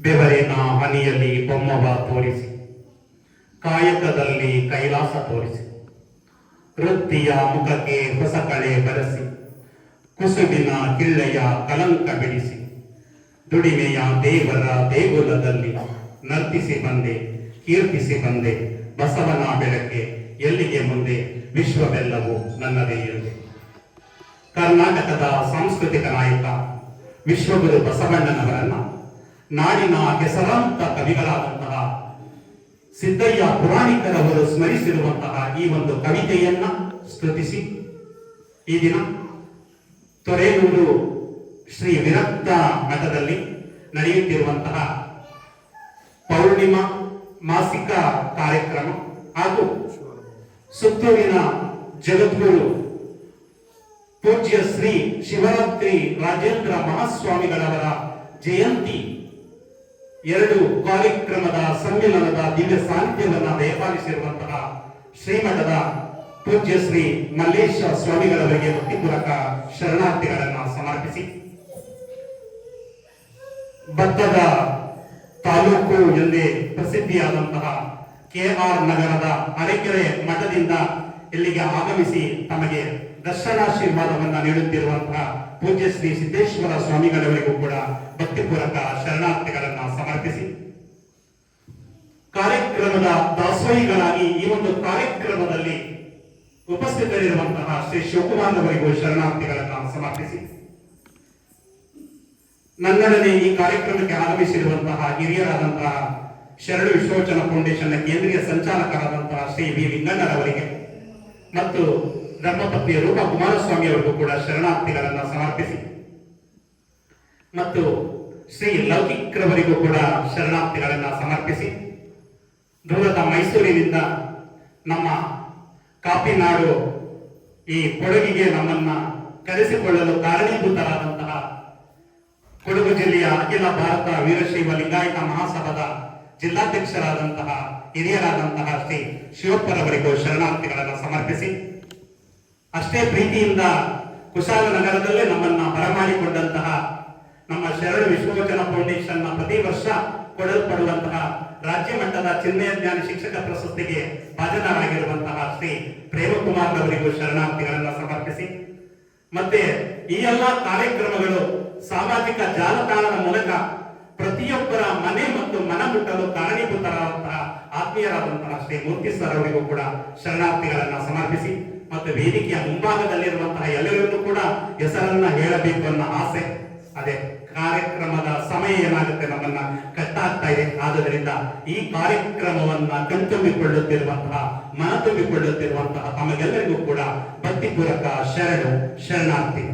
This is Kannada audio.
ಬೆವರಿನ ಹನಿಯಲ್ಲಿ ಬೊಮ್ಮವ ತೋರಿಸಿ, ಕಾಯಕದಲ್ಲಿ ಕೈಲಾಸ ತೋರಿಸಿ, ವೃತ್ತಿಯ ಮುಖಕ್ಕೆ ಹೊಸ ಕಳೆ ಬರೆಸಿ, ಕುಸುಬಿನ ಕಿಳ್ಳೆಯ ಕಲಂಕ ಬಿಡಿಸಿ, ದುಡಿಮೆಯ ದೇವರ ದೇಗುಲದಲ್ಲಿ ನರ್ತಿಸಿ ಬಂದೆ, ಕೀರ್ತಿಸಿ ಬಂದೆ, ಬಸವನ ಬೆಳಕೆ ಎಲ್ಲಿಗೆ ಮುಂದೆ, ವಿಶ್ವವೆಲ್ಲವೂ ನನ್ನದೇ ಎಂದೆ. ಕರ್ನಾಟಕದ ಸಾಂಸ್ಕೃತಿಕ ನಾಯಕ, ವಿಶ್ವಗುರು ಬಸವಣ್ಣನವರನ್ನ ನಾಡಿನ ಹೆಸರಾಂತ ಕವಿಗಳಾದಂತಹ ಸಿದ್ದಯ್ಯ ಪುರಾಣಿಕರವರು ಸ್ಮರಿಸಿರುವಂತಹ ಈ ಒಂದು ಕವಿತೆಯನ್ನ ಸ್ತುತಿಸಿ. ಈ ದಿನ ತೊರೆಯೂರು ಶ್ರೀ ವಿರಕ್ತ ಮಠದಲ್ಲಿ ನಡೆಯುತ್ತಿರುವಂತಹ ಪೌರ್ಣಿಮಾ ಮಾಸಿಕ ಕಾರ್ಯಕ್ರಮ ಹಾಗೂ ಸುತ್ತೂರಿನ ಜಗದ್ಗುರು ಪೂಜ್ಯ ಶ್ರೀ ಶಿವರಾತ್ರಿ ರಾಜೇಂದ್ರ ಮಹಾಸ್ವಾಮಿಗಳವರ ಜಯಂತಿ ಎರಡು ಕಾರ್ಯಕ್ರಮದ ಸಮ್ಮಿಲನದ ದಿವ್ಯ ಸಾನ್ನಿಧ್ಯವನ್ನ ದಯಪಾಲಿಸಿರುವಂತಹ ಶ್ರೀಮಠದ ಪೂಜ್ಯ ಶ್ರೀ ಮಲ್ಲೇಶ ಸ್ವಾಮಿಗಳವರಿಗೆ ಮೂಲಕ ಶರಣಾರ್ಥಿಗಳನ್ನ ಸಮರ್ಪಿಸಿ. ಭತ್ತದ ತಾಲೂಕು ಎಂದೇ ಪ್ರಸಿದ್ಧಿಯಾದಂತಹ ಕೆ ಆರ್ ನಗರದ ಅರೆಕೆರೆ ಮಠದಿಂದ ಇಲ್ಲಿಗೆ ಆಗಮಿಸಿ ತಮಗೆ ದರ್ಶನಾಶೀರ್ವಾದವನ್ನ ನೀಡುತ್ತಿರುವಂತಹ ಪೂಜ್ಯ ಶ್ರೀ ಸಿದ್ದೇಶ್ವರ ಸ್ವಾಮಿಗಳವರಿಗೂ ಕೂಡ ಭಕ್ತಿಪೂರ್ವಕ ಶರಣಾರ್ಥಿಗಳನ್ನ ಸಮರ್ಪಿಸಿ. ಕಾರ್ಯಕ್ರಮದ ದಾಸೋಹಿಗಳಾಗಿ ಈ ಒಂದು ಕಾರ್ಯಕ್ರಮದಲ್ಲಿ ಉಪಸ್ಥಿತರಿರುವಂತಹ ಶ್ರೀ ಶಿವಕುಮಾರ್ ಅವರಿಗೂ ಶರಣಾರ್ಥಿಗಳನ್ನ ಸಮರ್ಪಿಸಿ. ನನ್ನೊಡನೆ ಈ ಕಾರ್ಯಕ್ರಮಕ್ಕೆ ಆಗಮಿಸಿರುವಂತಹ ಹಿರಿಯರಾದಂತಹ ಶರಣ ವಿಶ್ವೋಚನ ಫೌಂಡೇಶನ್ನ ಕೇಂದ್ರೀಯ ಸಂಚಾಲಕರಾದಂತಹ ಶ್ರೀ ವಿ. ಲಿಂಗಣ್ಣರವರಿಗೆ ಮತ್ತು ಧರ್ಮಪತ್ನಿಯ ರೂಪಾ ಕುಮಾರಸ್ವಾಮಿ ಅವರಿಗೂ ಕೂಡ ಶರಣಾರ್ಥಿಗಳನ್ನ ಸಮರ್ಪಿಸಿ. ಮತ್ತು ಶ್ರೀ ಲೌಕಿಕ್ರವರಿಗೂ ಕೂಡ ಶರಣಾರ್ಥಿಗಳನ್ನ ಸಮರ್ಪಿಸಿ. ದೂರದ ಮೈಸೂರಿನಿಂದ ನಮ್ಮ ಕಾಪಿನಾಡು ಈ ಕೊಡಗಿಗೆ ನಮ್ಮನ್ನ ಕರೆಸಿಕೊಳ್ಳಲು ಕಾರಣೀಭೂತರಾದಂತಹ ಕೊಡಗು ಜಿಲ್ಲೆಯ ಅಖಿಲ ಭಾರತ ವೀರಶೈವ ಲಿಂಗಾಯತ ಮಹಾಸಭಾದ ಜಿಲ್ಲಾಧ್ಯಕ್ಷರಾದಂತಹ ಹಿರಿಯರಾದಂತಹ ಶ್ರೀ ಶಿವಪ್ಪರವರಿಗೂ ಶರಣಾರ್ಥಿಗಳನ್ನು ಸಮರ್ಪಿಸಿ. ಅಷ್ಟೇ ಪ್ರೀತಿಯಿಂದ ಕುಶಾಲನಗರದಲ್ಲೇ ನಮ್ಮನ್ನ ಬರಮಾಡಿಕೊಂಡಂತಹ ನಮ್ಮ ಶರಣ ವಿಶ್ವವಚನ ಫೌಂಡೇಶನ್ ಪ್ರತಿ ವರ್ಷ ಕೊಡಲ್ಪಡುವಂತಹ ರಾಜ್ಯ ಮಟ್ಟದ ಚಿನ್ಮಯ ಜ್ಞಾನ ಶಿಕ್ಷಕ ಪ್ರಶಸ್ತಿಗೆ ಭಾಜನರಾಗಿರುವಂತಹ ಶ್ರೀ ಪ್ರೇಮಕುಮಾರ್ ಅವರಿಗೂ ಶರಣಾರ್ಥಿಗಳನ್ನು ಸಮರ್ಪಿಸಿ. ಮತ್ತೆ ಈ ಎಲ್ಲ ಕಾರ್ಯಕ್ರಮಗಳು ಸಾಮಾಜಿಕ ಜಾಲತಾಣದ ಮೂಲಕ ಪ್ರತಿಯೊಬ್ಬರ ಮನೆ ಮತ್ತು ಮನ ಮುಟ್ಟಲು ಕಾರಣೀಭೂತರಾದಂತಹ ಆತ್ಮೀಯರಾದಂತಹ ಶ್ರೀ ಮೂರ್ತಿ ಸರ್ ಅವರಿಗೂ ಕೂಡ ಶರಣಾರ್ಥಿಗಳನ್ನ ಸಮರ್ಪಿಸಿ ಮತ್ತು ವೇದಿಕೆಯ ಮುಂಭಾಗದಲ್ಲಿರುವಂತಹ ಎಲ್ಲರಿಗೂ ಕೂಡ ಹೆಸರನ್ನ ಹೇಳಬೇಕು ಅನ್ನೋ ಆಸೆ, ಅದೇ ಕಾರ್ಯಕ್ರಮದ ಸಮಯ ಏನಾಗುತ್ತೆ ನಮ್ಮನ್ನ ಕಟ್ಟಾಗ್ತಾ ಇದೆ. ಆದುದರಿಂದ ಈ ಕಾರ್ಯಕ್ರಮವನ್ನ ಕಣ್ತುಂಬಿಕೊಳ್ಳುತ್ತಿರುವಂತಹ ಮನ ತುಂಬಿಕೊಳ್ಳುತ್ತಿರುವಂತಹ ತಮಗೆಲ್ಲರಿಗೂ ಕೂಡ ಭಕ್ತಿಪೂರ್ವಕ ಶರಣು ಶರಣಾರ್ಥಿ